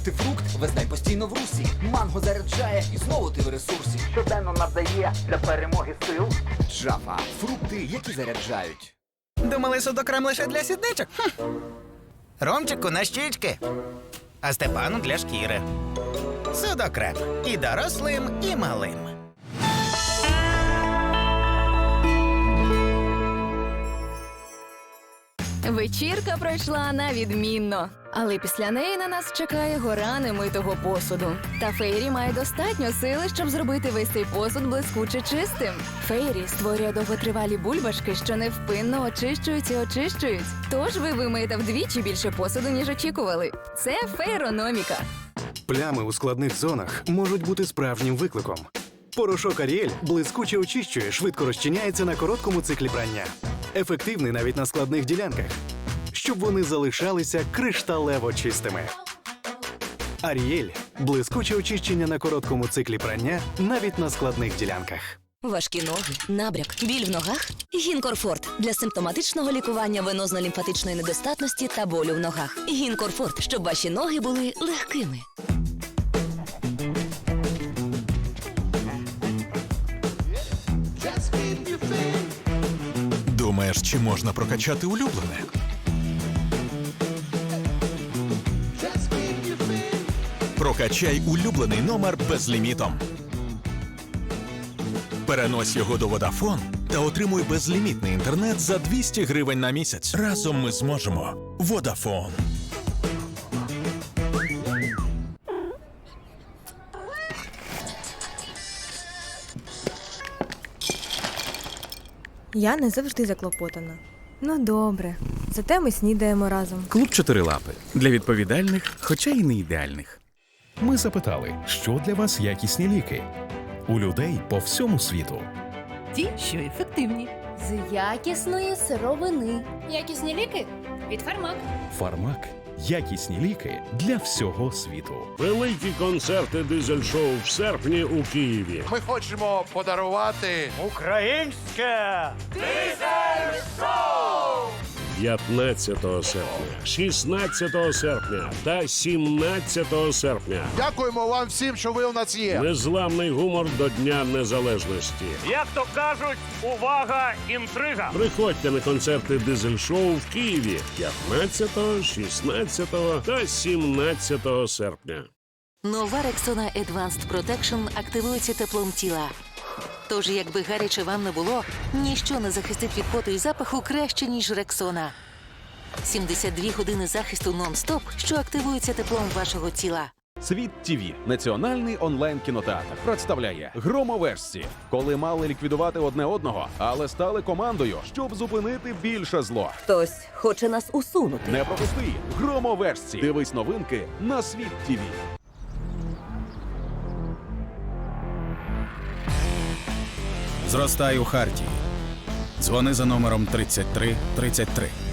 Мультифрукт весь постійно в русі. Манго заряджає і знову ти в ресурсі. Щоденно надає для перемоги сил. Джафа фрукти, які заряджають. Думали, судокрем лише для сідничок? Хм. Ромчику на щічки, а Степану для шкіри. Судокрем і дорослим, і малим. Вечірка пройшла на відмінно. Але після неї на нас чекає гора немитого посуду. Та Фейрі має достатньо сили, щоб зробити весь цей посуд блискуче чистим. Фейрі створює довготривалі бульбашки, що невпинно очищують і очищують. Тож ви вимиєте вдвічі більше посуду, ніж очікували. Це фейрономіка. Плями у складних зонах можуть бути справжнім викликом. Порошок Аріель блискуче очищує, швидко розчиняється на короткому циклі прання. Ефективний навіть на складних ділянках, щоб вони залишалися кришталево чистими. Аріель блискуче очищення на короткому циклі прання навіть на складних ділянках. Важкі ноги, набряк, біль в ногах. Гінкорфорт для симптоматичного лікування венозно-лімфатичної недостатності та болю в ногах. Гінкорфорт, щоб ваші ноги були легкими. Думаєш, чи можна прокачати улюблене? Прокачай улюблений номер безлімітом. Перенось його до Vodafone та отримуй безлімітний інтернет за 200 гривень на місяць. Разом ми зможемо. Vodafone. Я не завжди заклопотана. Ну добре, зате ми снідаємо разом. Клуб Чотирилапи для відповідальних, хоча й не ідеальних. Ми запитали, що для вас якісні ліки у людей по всьому світу. Ті, що ефективні. З якісної сировини. Якісні ліки від фармак. Фармак якісні ліки для всього світу. Великі концерти дизель-шоу в серпні у Києві. Ми хочемо подарувати 15 серпня, 16 серпня та 17 серпня. Дякуємо вам всім, що ви у нас є. Незламний гумор до Дня Незалежності. Як то кажуть, увага, інтрига. Приходьте на концерти дизель-шоу в Києві 15, 16 та 17 серпня. Нова Rexona Advanced Protection активується теплом тіла. Тож, якби гаряче вам не було, ніщо не захистить від поту і запаху краще, ніж Рексона. 72 години захисту нон-стоп, що активується теплом вашого тіла. Світ ТВ – національний онлайн кінотеатр, представляє громовержці, коли мали ліквідувати одне одного, але стали командою, щоб зупинити більше зло. Хтось хоче нас усунути. Не пропусти громовержці. Дивись новинки на світ ТВ. Зростай у Хартії. Дзвони за номером 3333.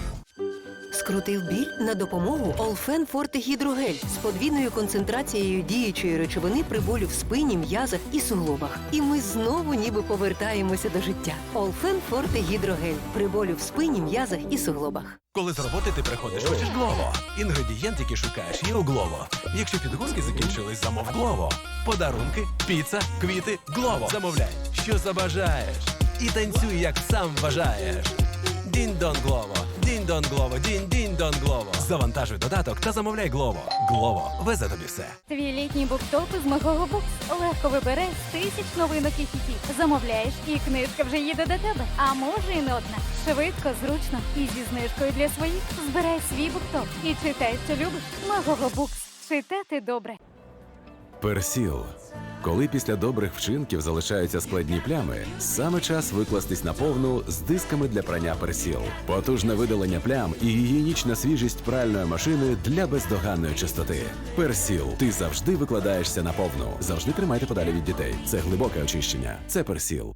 Скрутив біль на допомогу Олфен Форте Гідрогель з подвійною концентрацією діючої речовини при болю в спині, м'язах і суглобах. І ми знову ніби повертаємося до життя. Олфен Форте Гідрогель при болю в спині, м'язах і суглобах. Коли з роботи ти приходиш, хочеш Глово. Інгредієнт, який шукаєш, є у Глово. Якщо підгузки закінчились, замов Глово. Подарунки, піца, квіти, Глово. Замовляй, що забажаєш. І танцюй, як сам бажаєш. Дінь-дон Глово, дінь-дон Глово, дінь-дінь-дон Глово. Завантажуй додаток та замовляй Глово. Глово, везе тобі все. Твій літній буктоп із Мегого Букс легко вибере з тисяч новинок і хітів. Замовляєш, і книжка вже їде до тебе. А може і не одна. Швидко, зручно і зі знижкою для своїх. Збирай свій буктоп і читай, що любиш. Мегого Букс. Читати добре. Персіл. Коли після добрих вчинків залишаються складні плями, саме час викластись на повну з дисками для прання персіл. Потужне видалення плям і гігієнічна свіжість пральної машини для бездоганної чистоти. Персіл. Ти завжди викладаєшся на повну. Завжди тримайте подалі від дітей. Це глибоке очищення. Це персіл.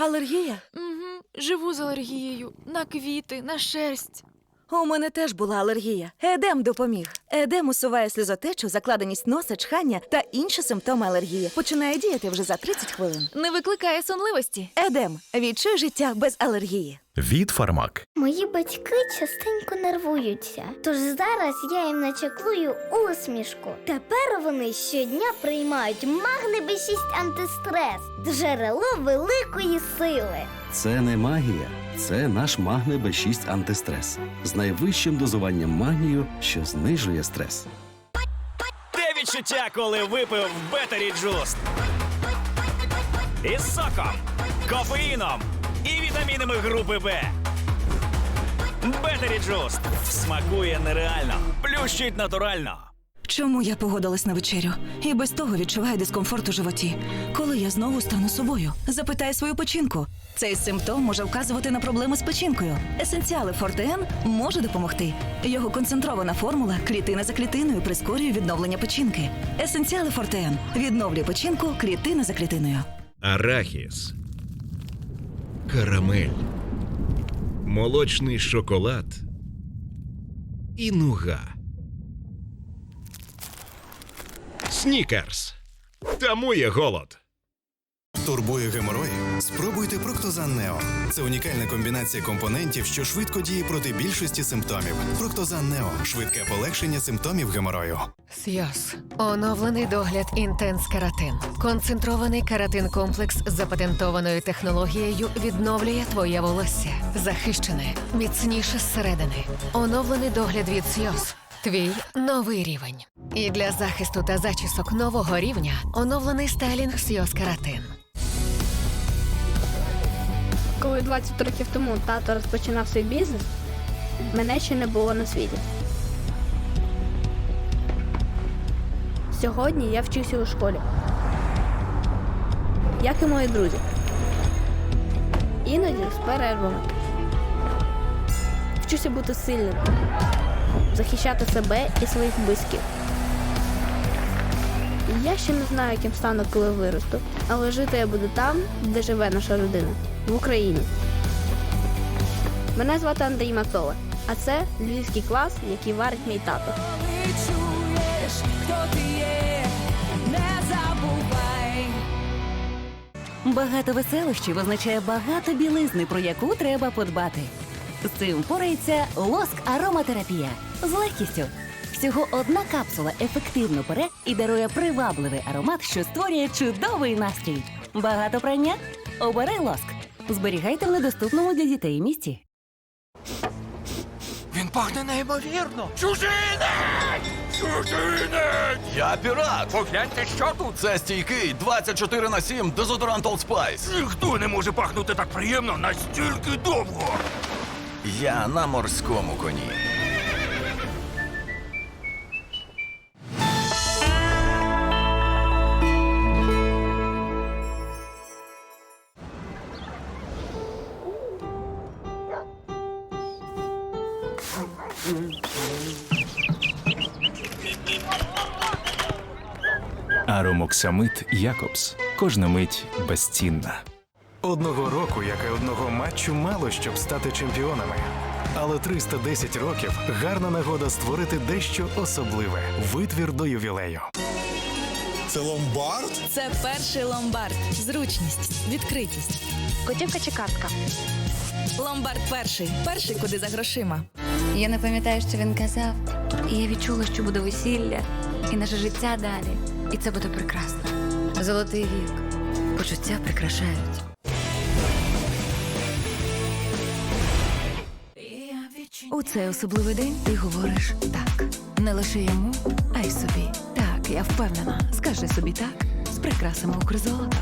Алергія? Угу. Живу з алергією на квіти, на шерсть. У мене теж була алергія. Едем допоміг. Едем усуває сльозотечу, закладеність носа, чхання та інші симптоми алергії. Починає діяти вже за 30 хвилин. Не викликає сонливості. Едем. Відчуй життя без алергії. Від Фармак. Мої батьки частенько нервуються, тож зараз я їм начеклую усмішку. Тепер вони щодня приймають магне Б6 антистрес, джерело великої сили. Це не магія, це наш магне Б6 антистрес з найвищим дозуванням магнію, що знижує стрес. Те відчуття, коли випив Бетері Джуст. Із соком, кофеїном і вітамінами групи Б. Бетері Джуст смакує нереально, плющить натурально. Чому я погодилась на вечерю і без того відчуваю дискомфорт у животі? Коли я знову стану собою? Запитай свою печінку. Цей симптом може вказувати на проблеми з печінкою. Есенціали Фортеен може допомогти. Його концентрована формула клітина за клітиною прискорює відновлення печінки. Есенціали Фортеен відновлює печінку клітина за клітиною. Арахіс, карамель, молочний шоколад і нуга. Снікерс. Тамує голод. Турбує геморой? Спробуйте Проктозан Нео. Це унікальна комбінація компонентів, що швидко діє проти більшості симптомів. Проктозан Нео швидке полегшення симптомів геморою. Сйоз. Оновлений догляд Інтенс Каратин. Концентрований каратин комплекс з запатентованою технологією відновлює твоє волосся. Захищене, міцніше зсередини. Оновлений догляд від Сйоз. Твій новий рівень. І для захисту та зачісок нового рівня оновлений стайлінг Сйоз Каратин. Коли 20 років тому тато розпочинав свій бізнес, мене ще не було на світі. Сьогодні я вчуся у школі. Як і мої друзі. Іноді з перервами. Вчуся бути сильним, захищати себе і своїх близьких. Я ще не знаю, яким стану, коли виросту, але жити я буду там, де живе наша родина в Україні. Мене звати Андрій Мацова, а це львівський клас, який варить мій тато. Багато веселощів означає багато білизни, про яку треба подбати. З цим впорається лоск ароматерапія з легкістю. Всього одна капсула ефективно пере і дарує привабливий аромат, що створює чудовий настрій. Багато прання? Обери лоск. Зберігайте в недоступному для дітей місці. Він пахне неймовірно. Чужинець! Чужинець! Я пірат! Погляньте, що тут? Це стійкий 24 на 7 дезодорант Old Spice. Ніхто не може пахнути так приємно настільки довго. Я на морському коні. Аромоксамит Якобс. Кожна мить безцінна. Одного року, як і одного матчу, мало щоб стати чемпіонами. Але 310 років гарна нагода створити дещо особливе витвір до ювілею. Це ломбард? Це перший ломбард. Зручність, відкритість. Готівка чи картка? Ломбард перший. Перший, куди за грошима. Я не пам'ятаю, що він казав. І я відчула, що буде весілля, і наше життя далі. І це буде прекрасно. Золотий вік. Почуття прикрашають. У цей особливий день ти говориш так. Не лише йому, а й собі. Так, я впевнена. Скажи собі так з прикрасами Укрзолото.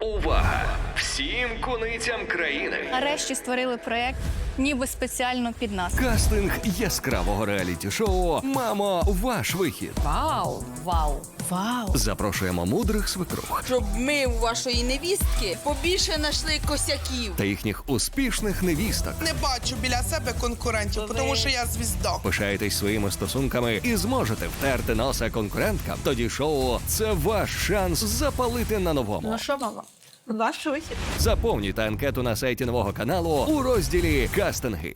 Увага! Всім куницям країни! Нарешті створили проект, ніби спеціально під нас. Кастинг яскравого реаліті-шоу Мамо, ваш вихід. Вау! Вау! Вау! Запрошуємо мудрих свекрух Щоб ми у вашої невістки побільше знайшли косяків. та їхніх успішних невісток. Не бачу біля себе конкурентів, тому що я звізда. Пишаєтесь своїми стосунками і зможете втерти носа конкуренткам. Тоді шоу це ваш шанс запалити на новому. Ну що, мама? Ваш вихід. Заповнюйте анкету на сайті нового каналу у розділі Кастинги.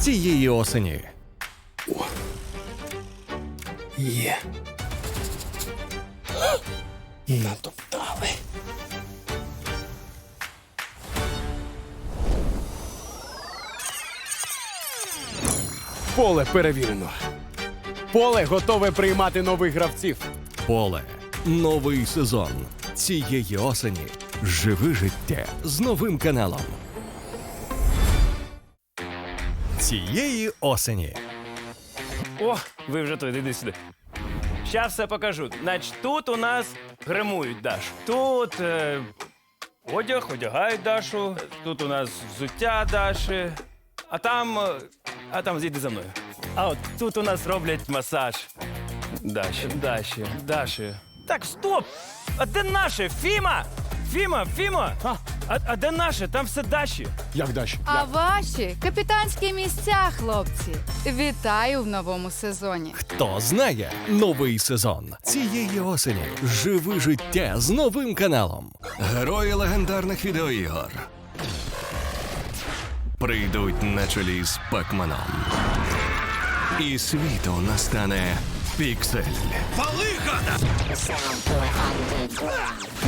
цієї осені. Є. Натоптали. Поле перевірено. Поле готове приймати нових гравців. Поле. Новий сезон. Цієї осені. Живи життя з новим каналом. Цієї осені. О, ви вже тут, іди сюди. Щас все покажу. Значить, тут у нас гримують Дашу. Тут е, одяг, одягають Дашу. Тут у нас взуття Даші. А там. е, А там зійди за мною. А от тут у нас роблять масаж. Даші, Даші, Даші. Так, стоп! А де наше? Фіма! Фіма, Фіма! А, а, а де наше? Там все Даші. Як Даші? А ваші капітанські місця, хлопці. Вітаю в новому сезоні. Хто знає новий сезон цієї осені. Живи життя з новим каналом. Герої легендарних відеоігор. Прийдуть на чолі з Пакманом. І світу настане піксель.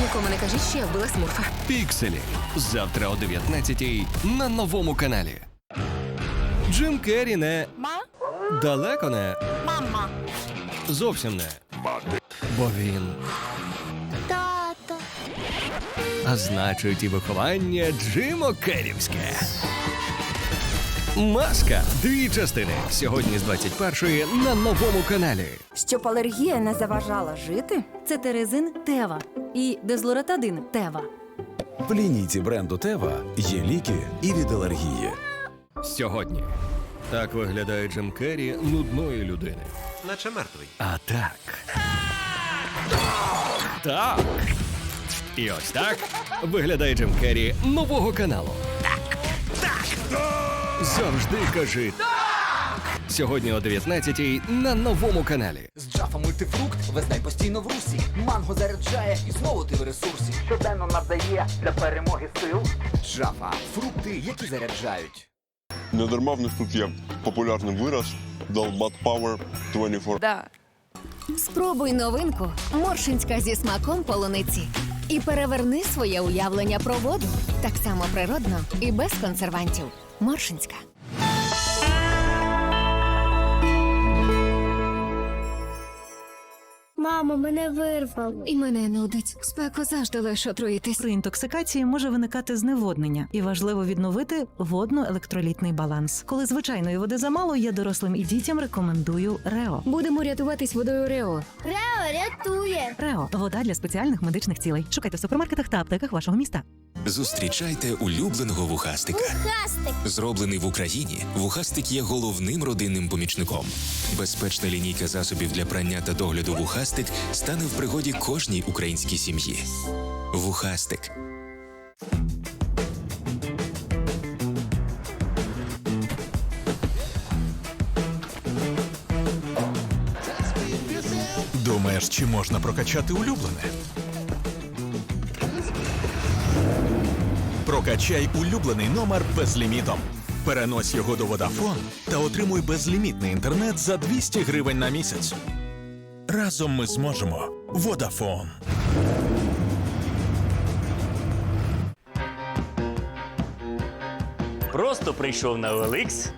Нікому не кажіть, що я вбила смурфа. Пікселі. Завтра о 19-й на новому каналі. Джим Керрі не. Далеко не. Мама. Зовсім не. Мати. Бо він. Тато. А значить, і виховання Джимо Керрівське. Маска. Дві частини. Сьогодні з 21-ї на новому каналі. Щоб алергія не заважала жити, це терезин Тева і дезлоратадин Тева. В лінійці бренду Тева є ліки і від алергії. Сьогодні. Так виглядає Джим Керрі нудної людини. Наче мертвий. А так. Так. І ось так виглядає Джим Керрі нового каналу. Так. Так. Завжди кажи так. Сьогодні о 19-й на новому каналі. З Джафа мультифрукт везнай постійно в русі. Манго заряджає і знову ти в ресурсі. Щоденно надає для перемоги сил. Джафа фрукти, які заряджають. Не дарма в них тут є популярний вираз Dalbat Power 24. Да. Спробуй новинку Моршинська зі смаком полуниці. І переверни своє уявлення про воду. Так само природно і без консервантів. Моршинська. Мамо, мене вирвало. І мене нудить. Спеку завжди лише отруїтись. При інтоксикації може виникати зневоднення, і важливо відновити водно-електролітний баланс. Коли звичайної води замало, я дорослим і дітям рекомендую Рео. Будемо рятуватись водою Рео. Рео рятує. Рео вода для спеціальних медичних цілей. Шукайте в супермаркетах та аптеках вашого міста. Зустрічайте улюбленого вухастика. Хастик. Зроблений в Україні, вухастик є головним родинним помічником. Безпечна лінійка засобів для прання та догляду вухастик стане в пригоді кожній українській сім'ї. Вухастик. Думаєш, чи можна прокачати улюблене? Прокачай улюблений номер безлімітом. Перенось його до Vodafone та отримуй безлімітний інтернет за 200 гривень на місяць. Разом ми зможемо. Vodafone. Просто прийшов на OLX.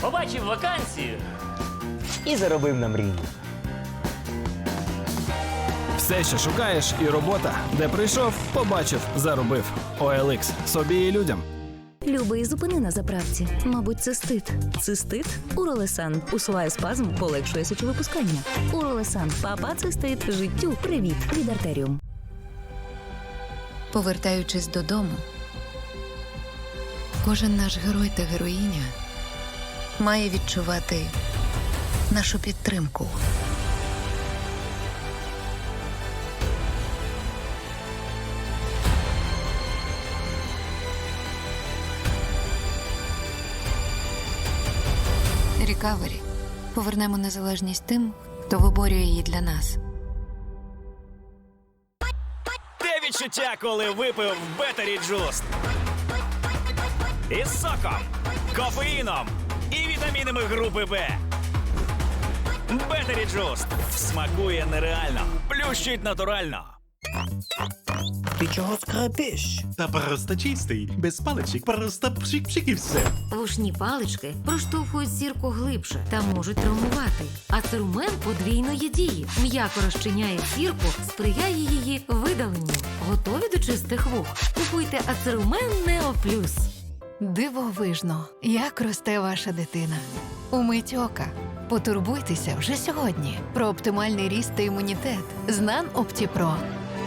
Побачив вакансію. І заробив на мрію. Все, що шукаєш, і робота. Де прийшов, побачив, заробив. OLX. собі і людям. Любий зупини на заправці. Мабуть, цистит. Цистит? Уролесан. Усуває спазм, полегшує сечовипускання. Уролесан. Папа цистит. Життю. Привіт. Від артеріум. Повертаючись додому, кожен наш герой та героїня має відчувати нашу підтримку. Рікавері. Повернемо незалежність тим, хто виборює її для нас. Де відчуття, коли випив Бетері Джуст? із соком, кофеїном і вітамінами групи Б. Бетері Джуст смакує нереально, плющить натурально. Ти чого скрипиш? Та просто чистий, без паличок, просто пшик-пшик і все. Вушні палички проштовхують сірку глибше та можуть травмувати. А церумен подвійної дії м'яко розчиняє сірку, сприяє її видаленню. Готові до чистих вух? Купуйте ацерумен Нео Плюс. Дивовижно, як росте ваша дитина. Умить ока. Потурбуйтеся вже сьогодні про оптимальний ріст та імунітет з Нан Оптіпро.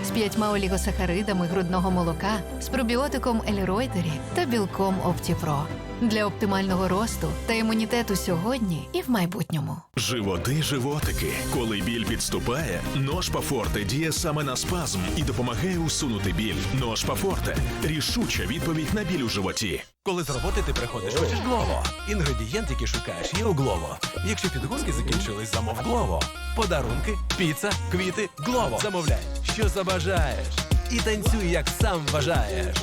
З п'ятьма олігосахаридами грудного молока, з пробіотиком Еліройтері та білком Оптіпро. Для оптимального росту та імунітету сьогодні і в майбутньому. Животи, животики. Коли біль підступає, ножпа Форте діє саме на спазм і допомагає усунути біль. Ножпа Форте рішуча відповідь на біль у животі. Коли з роботи ти приходиш, хочеш Глово. Інгредієнт, який шукаєш, є у Глово. Якщо підгузки закінчились, замов Глово. Подарунки, піца, квіти, Глово. Замовляй, що забажаєш. І танцюй, як сам бажаєш.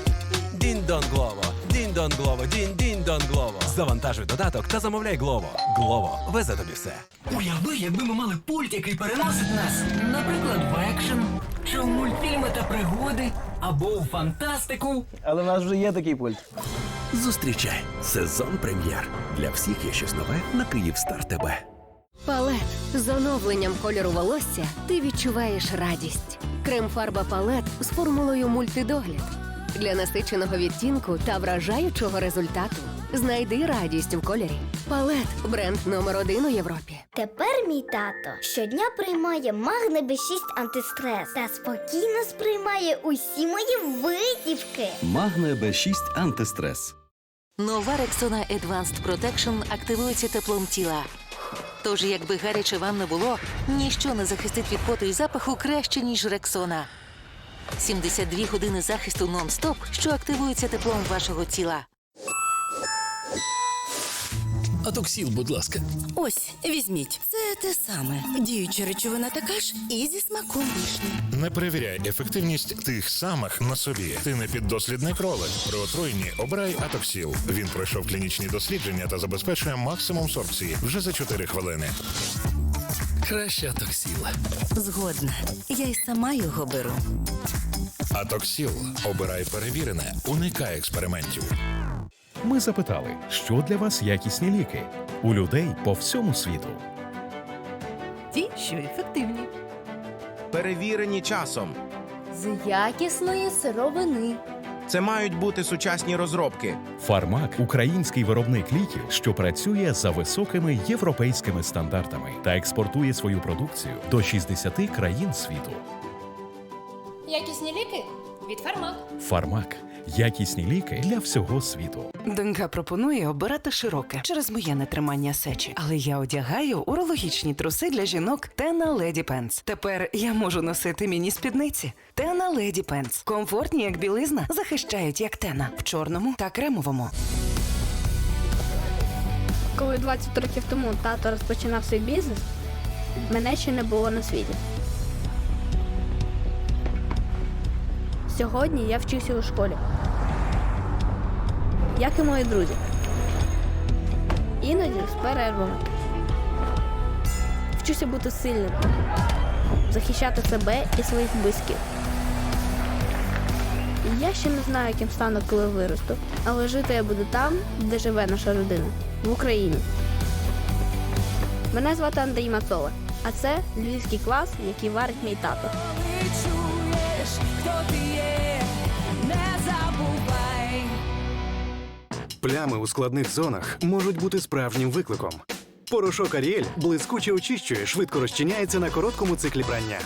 Дін-дон Глово, дін-дон Глово, дін-дін-дон Глово. Завантажуй додаток та замовляй Глово. Глово везе тобі все. Уяви, якби ми мали пульт, який переносить нас, наприклад, в екшен, чи в мультфільми та пригоди, або у фантастику. Але в нас вже є такий пульт. Зустрічай сезон прем'єр. Для всіх є щось нове на Київстар ТБ. Палет з оновленням кольору волосся ти відчуваєш радість. Крем-фарба палет з формулою мультидогляд для насиченого відтінку та вражаючого результату. Знайди радість в кольорі. Палет бренд номер один у Європі. Тепер мій тато щодня приймає Магне Б6 антистрес та спокійно сприймає усі мої витівки. Магне Б6 антистрес. Нова Рексона Advanced Protection активується теплом тіла. Тож, якби гаряче вам не було, ніщо не захистить від поту і запаху краще, ніж Рексона. 72 години захисту нон-стоп, що активується теплом вашого тіла. Атоксіл, будь ласка. Ось, візьміть. Це те саме. Діюча речовина така ж і зі смаком вишні. Не перевіряй ефективність тих самих на собі. Ти не піддослідний кролик. При отруєнні обирай Атоксіл. Він пройшов клінічні дослідження та забезпечує максимум сорбції вже за 4 хвилини. Краще атоксіл. Згодна. Я й сама його беру. Атоксіл. Обирай перевірене. Уникай експериментів. Ми запитали, що для вас якісні ліки у людей по всьому світу. Ті, що ефективні. перевірені часом. З якісної сировини. Це мають бути сучасні розробки. Фармак український виробник ліків, що працює за високими європейськими стандартами та експортує свою продукцію до 60 країн світу. Якісні ліки від фармак. Фармак якісні ліки для всього світу. Донька пропонує обирати широке через моє нетримання сечі, але я одягаю урологічні труси для жінок Тена Леді Пенс. Тепер я можу носити міні-спідниці. Тена Леді Пенс. Комфортні, як білизна, захищають як тена в чорному та кремовому. Коли 20 років тому тато розпочинав свій бізнес, мене ще не було на світі. Сьогодні я вчуся у школі. Як і мої друзі. Іноді з перервами. Вчуся бути сильним, захищати себе і своїх близьких. Я ще не знаю, яким стану, коли виросту, але жити я буду там, де живе наша родина в Україні. Мене звати Андрій Мацола, а це львівський клас, який варить мій тато. Плями у складних зонах можуть бути справжнім викликом. Порошок Аріель блискуче очищує, швидко розчиняється на короткому циклі прання.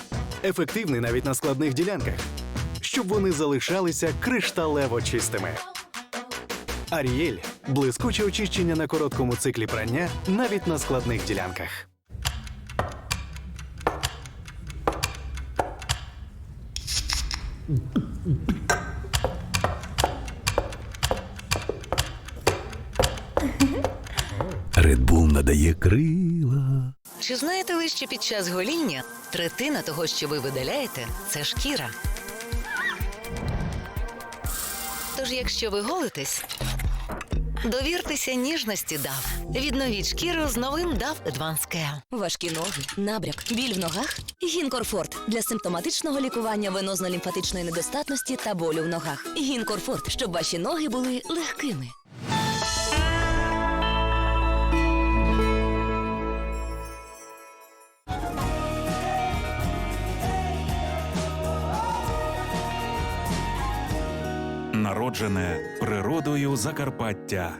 Ефективний навіть на складних ділянках, щоб вони залишалися кришталево чистими. Аріель блискуче очищення на короткому циклі прання навіть на складних ділянках. Bull надає крила. Чи знаєте ви, що під час гоління третина того, що ви видаляєте, це шкіра? Тож, якщо ви голитесь, Довіртеся ніжності Дав. Відновіть шкіру з новим Дав Care. Важкі ноги, набряк, біль в ногах. Гінкорфорт для симптоматичного лікування венозно-лімфатичної недостатності та болю в ногах. Гінкорфорт, щоб ваші ноги були легкими. Народжене природою Закарпаття.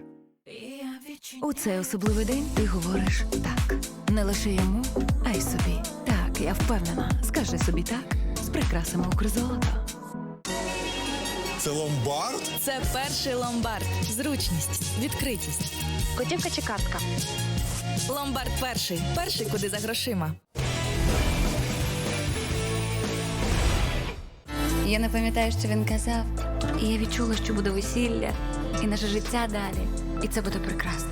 У цей особливий день ти говориш так. Не лише йому, а й собі. Так, я впевнена. Скажи собі так з прикрасами Укрзолото. Це ломбард? Це перший ломбард. Зручність, відкритість. Котівка чи картка? Ломбард перший. Перший, куди за грошима. Я не пам'ятаю, що він казав. І я відчула, що буде весілля, і наше життя далі. І це буде прекрасно.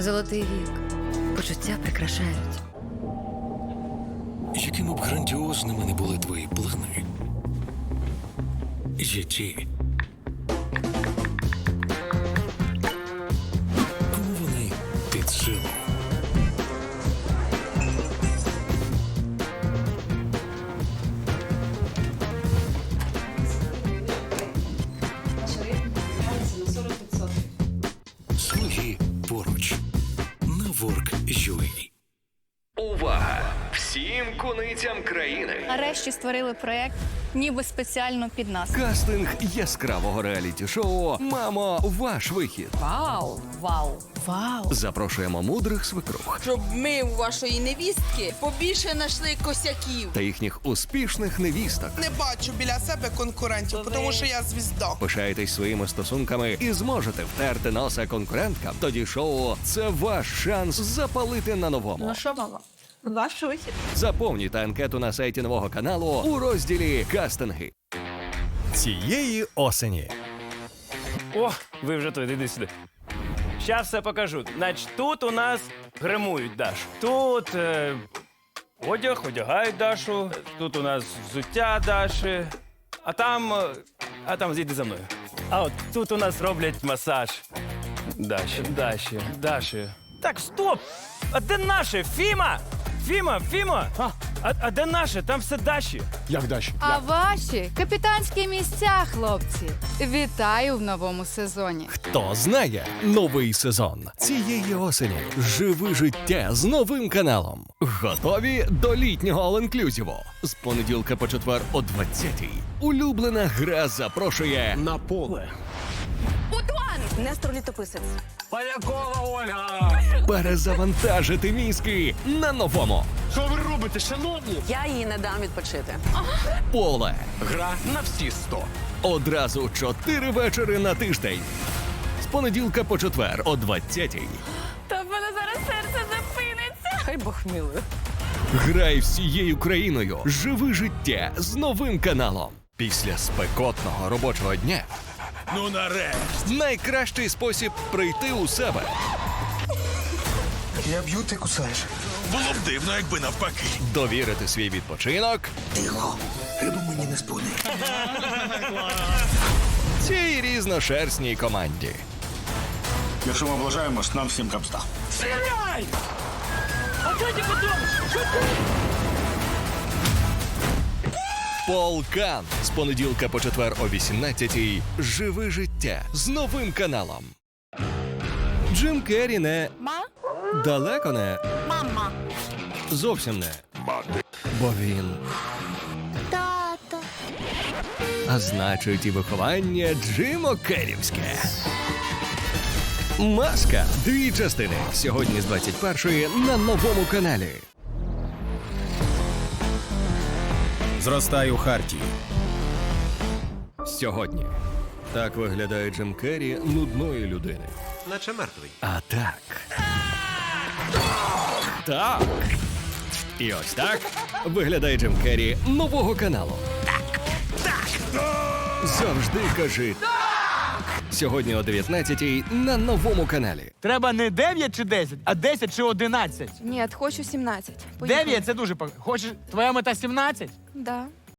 Золотий вік. Почуття прикрашають. Якими б грандіозними не були твої плани? Є Нарешті створили проект, ніби спеціально під нас. Кастинг яскравого реаліті-шоу Мамо, ваш вихід. Вау! Вау! Вау! Запрошуємо мудрих свекрух Щоб ми у вашої невістки побільше знайшли косяків. та їхніх успішних невісток. Не бачу біля себе конкурентів, тому що я звізда. Пишаєтесь своїми стосунками і зможете втерти носа конкуренткам. Тоді шоу це ваш шанс запалити на новому. Ну що, мама? Ваш вихід. Заповнюйте анкету на сайті нового каналу у розділі Кастинги. Цієї осені. О, ви вже тут, іди сюди. Щас все покажу. Значить, тут у нас гримують Дашу. Тут е, одяг, одягають Дашу. Тут у нас взуття Даші. А там. е, А там зійди за мною. А от тут у нас роблять масаж. Даші, Даші, Даші. Так, стоп! А де наше? Фіма! Фіма, Фіма! А, а, а де наше? Там все Даші. Як Даші? А ваші капітанські місця, хлопці. Вітаю в новому сезоні. Хто знає новий сезон цієї осені. Живи життя з новим каналом. Готові до літнього all-inclusive. З понеділка по четвер о 20-й. Улюблена гра запрошує на поле. Утван! Нестор літописець. Полякова Ольга! Перезавантажити мізки на новому. Що ви робите, шановні? Я їй не дам відпочити. Поле. Гра на всі сто. Одразу чотири вечори на тиждень. З понеділка по четвер о 20-й. Та в мене зараз серце зупиниться. Хай Бог милує. Грай всією країною. Живи життя з новим каналом. Після спекотного робочого дня. Ну нарешті. Найкращий спосіб прийти у себе. Я б'ю, ти кусаєш. Було б дивно, якби навпаки. Довірити свій відпочинок. Тихо, рибу мені не спуни. Цій різношерстній команді. Якщо ми облажаємось, нам всім капста. Стріляй! А що ти? Що ти? Полкан з понеділка по четвер о 18-й. Живи життя з новим каналом. Джим Керрі не Ма? далеко не Мама. зовсім не. Бо він. Тато. А значить, і виховання Джимо Керрівське. Маска. Дві частини. Сьогодні з 21-ї на новому каналі. Зростай у Хартії. Сьогодні. Так виглядає Джим Керрі нудної людини. Наче мертвий. А так. Так. І ось так виглядає Джим Керрі нового каналу. Так. Так. Завжди кажи. Сьогодні о 19-й на новому каналі. Треба не 9 чи 10, а 10 чи 11. Ні, хочу 17. 9 це дуже погано. Хочеш, твоя мета 17? Да.